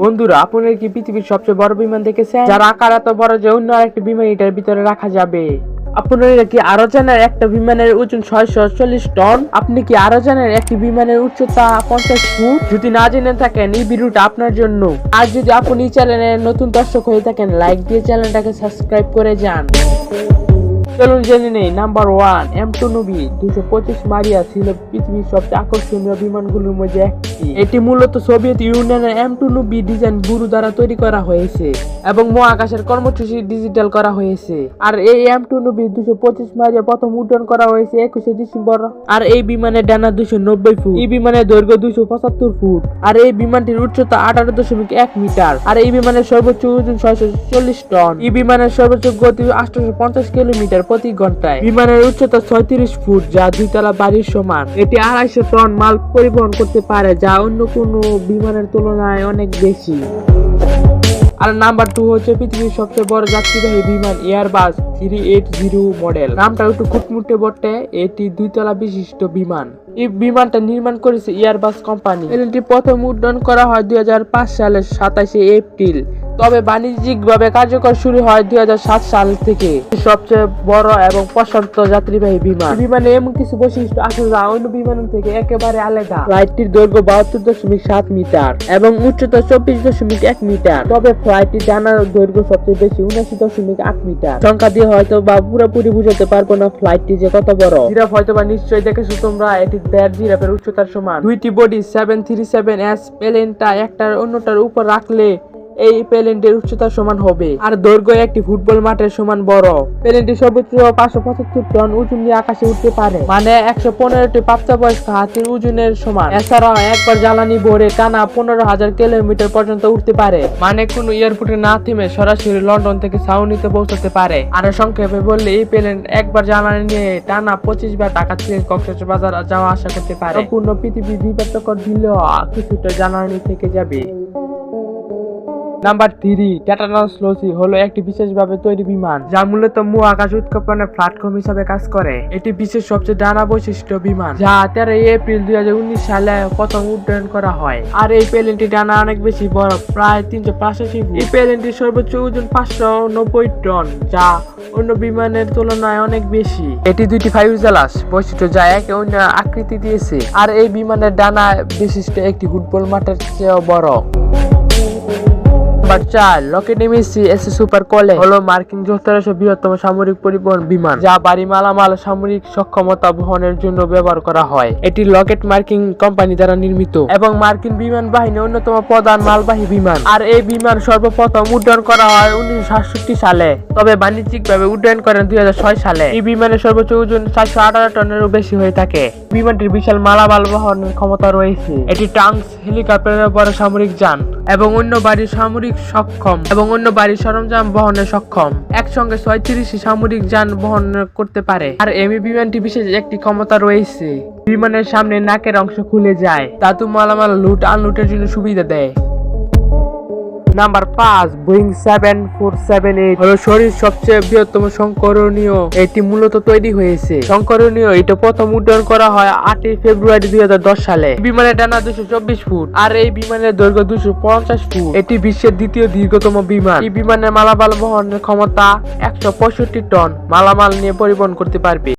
বন্ধুরা, আপনার কি পৃথিবীর সবচেয়ে বড় বিমান দেখেছেন? যার আকার এত বড় যে অন্য আরেকটি বিমান এটার ভিতরে রাখা যাবে। আপনারা কি আরও জানেন একটা বিমানের ওজন ছয়শো চল্লিশ টন? আপনি কি আরও জানেন একটি বিমানের উচ্চতা পঞ্চাশ ফুট? যদি না জেনে থাকেন এই ভিডিওটা আপনার জন্য। আর যদি আপনি চ্যানেলের নতুন দর্শক হয়ে থাকেন, লাইক দিয়ে চ্যানেলটাকে সাবস্ক্রাইব করে যান। চলুন জেনে নেই number one M two Nabi দুশো পঁচিশ মারিয়া ছিল পৃথিবীর সবচেয়ে আকর্ষণীয় বিমানগুলোর মধ্যে একটি। এটি মূলত সোভিয়েত ইউনিয়নের এম টু নবি ডিজাইন গুরু দ্বারা তৈরি করা হয়েছে এবং মহাকাশের কর্মসূচি ডিজিটাল করা হয়েছে। আর এই এম টু নবি দুশো পঁচিশ মারিয়া প্রথম উড্ডয়ন করা হয়েছে একুশে ডিসেম্বর। আর এই বিমানের ডানা দুশো নব্বই ফুট, এই বিমানের দৈর্ঘ্য দুশো পঁচাত্তর ফুট। আর এই বিমানটির উচ্চতা আঠারো দশমিক এক মিটার। আর এই বিমানের সর্বোচ্চ ওজন ছয়শো চল্লিশ টন। এই বিমানের সর্বোচ্চ গতি আটশো পঞ্চাশ কিলোমিটার। প্রতি ঘন্টায়। বিমানের উচ্চতা ছয়ত্রিশ ফুট, যা দুইতলা বাড়ির সমান। এটি আড়াইশো টন মাল পরিবহন করতে পারে, যা অন্য কোনো বিমানের তুলনায় অনেক বেশি। আর নাম্বার টু হচ্ছে পৃথিবীর সবচেয়ে বড় যাত্রীবাহী বিমান Airbus three eight zero model. নামটা একটু খুটমুটে বটে, এটি দুইতলা বিশিষ্ট বিমান। এই বিমানটা নির্মাণ করেছে এয়ারবাস কোম্পানি। এটি প্রথম উড্ডয়ন করা হয় দুই হাজার পাঁচ সালের সাতাশে এপ্রিল। তবে বাণিজ্যিকভাবে কার্যকর শুরু হয় দুই হাজার সাত সাল থেকে। সবচেয়ে বড় এবং প্রশান্ত যাত্রীবাহী বিমান। বিমানে এমন কিছু বৈশিষ্ট্য আছে যা অন্য বিমান থেকে একেবারে আলাদা। ফ্লাইটটির দৈর্ঘ্য বাহাত্তর দশমিক সাত মিটার এবং উচ্চতা চব্বিশ দশমিক এক মিটার। তবে ফ্লাইটটির ডানার দৈর্ঘ্য সবচেয়ে বেশি উনাশি দশমিক আট মিটার। সংখ্যা দিয়ে হয়তো বা পুরোপুরি বুঝাতে পারব না ফ্লাইটটি যে কত বড়। জিরাফ হয়তো বা নিশ্চয়ই দেখেছ তোমরা এটি দেড় জিরাফের উচ্চতার সমান। দুইটি body seven three seven S প্লেনটা একটার অন্যটার উপর রাখলে এই প্লেনটির উচ্চতা সমান হবে। আর দৈর্ঘ্য একটি ফুটবল মাঠের সমান বড়। প্লেনটি সর্বোচ্চ পাঁচশো পঁচাত্তর টন ওজন নিয়ে আকাশে উঠতে পারে। মানে একশো পনেরোটি প্রাপ্তবয়স্ক হাতির ওজনের সমান। এছাড়াও একবার জ্বালানি ভরে টানা পনেরো হাজার কিলোমিটার পর্যন্ত উঠতে পারে। মানে কোনো এয়ারপোর্টে না থেমে সরাসরি লন্ডন থেকে সাউনিতে পৌঁছতে পারে। আর সংক্ষেপে বললে, এই প্লেন একবার জ্বালানি নিয়ে টানা পঁচিশ বার টাকা থেকে কক্সবাজার যাওয়া আসা করতে পারে। সম্পূর্ণ পৃথিবী বিপত্তকর দিলেও কিছুটা জ্বালানি থেকে যাবে। নাম্বার থ্রি ট্যাটানাস লসি হলো একটি বিশেষভাবে তৈরি বিমান, যা মূলত মহাকাশ উৎক্ষেপণের প্ল্যাটফর্ম হিসাবে কাজ করে। এটি বিশ্বের সবচেয়ে ডানা বৈশিষ্ট্য বিমান, যা তেরো এপ্রিল দুই হাজার উনিশ সালে প্রথম উড্ডয়ন করা হয়। আর এই প্লেনটি ডানা অনেক বেশি বড়, প্রায় তিনশো পঁচাশি এই প্লেনটির সর্বোচ্চ ওজন পাঁচশো নব্বই টন, যা অন্য বিমানের তুলনায় অনেক বেশি। এটি দুইটি ফাইউজালাস বৈশিষ্ট্য যা একে অন্য আকৃতি দিয়েছে। আর এই বিমানের ডানা বিশিষ্ট একটি ফুটবল মাঠের চেয়েও বড়। নাম্বার চার লকেট এমএসসি এস সুপার কলে হলো মার্কিন যুক্তরাষ্ট্রের বৃহত্তম সামরিক পরিবহন বিমান, যা বাড়ি মালামাল, সামরিক সক্ষমতা বহনের জন্য ব্যবহার করা হয়। এটি লকেট মার্কিন কোম্পানি দ্বারা নির্মিত এবং মার্কিন বিমান বাহিনী অন্যতম প্রধান মালবাহী বিমান। আর এই বিমান সর্বপ্রথম উড্ডয়ন করা হয় উনিশশো সাতষট্টি সালে, তবে বাণিজ্যিকভাবে উড্ডয়ন করেন দুই হাজার ছয় সালে। এই বিমানের সর্বোচ্চ ওজন চারশো আঠারো টনেরও বেশি হয়ে থাকে। বিমানটির বিশাল মালামাল বহনের ক্ষমতা রয়েছে। এটি টাঙ্কস হেলিকপ্টারের বড় সামরিক যান। এবং অন্য বাড়ির সামরিক সক্ষম এবং অন্য বাড়ির সরঞ্জাম বহনে সক্ষম। একসঙ্গে ছয়ত্রিশটি সামরিক যান বহন করতে পারে। আর এমি বিমানটি বিশেষ একটি ক্ষমতা রয়েছে। বিমানের সামনে নাকের অংশ খুলে যায়। তা তো মালামাল লুট, আনলুটের জন্য সুবিধা দেয়। নাম্বার পাঁচ Boeing seven four seven eight হলো শরীর সবচেয়ে বৃহত্তম সংকরণীয়। এটি মূলত তৈরি হয়েছে। সংকরণীয়, এটা প্রথম উড্ডয়ন করা হয় আটই ফেব্রুয়ারি দুই হাজার দশ সালে। বিমানের ডানা দুশো চব্বিশ ফুট আর এই বিমানের দৈর্ঘ্য দুশো পঞ্চাশ ফুট। এটি বিশ্বের দ্বিতীয় দীর্ঘতম বিমান। এই বিমানের মালামাল বহনের ক্ষমতা একশো পঁয়ষট্টি টন। মালামাল নিয়ে পরিবহন করতে পারবে।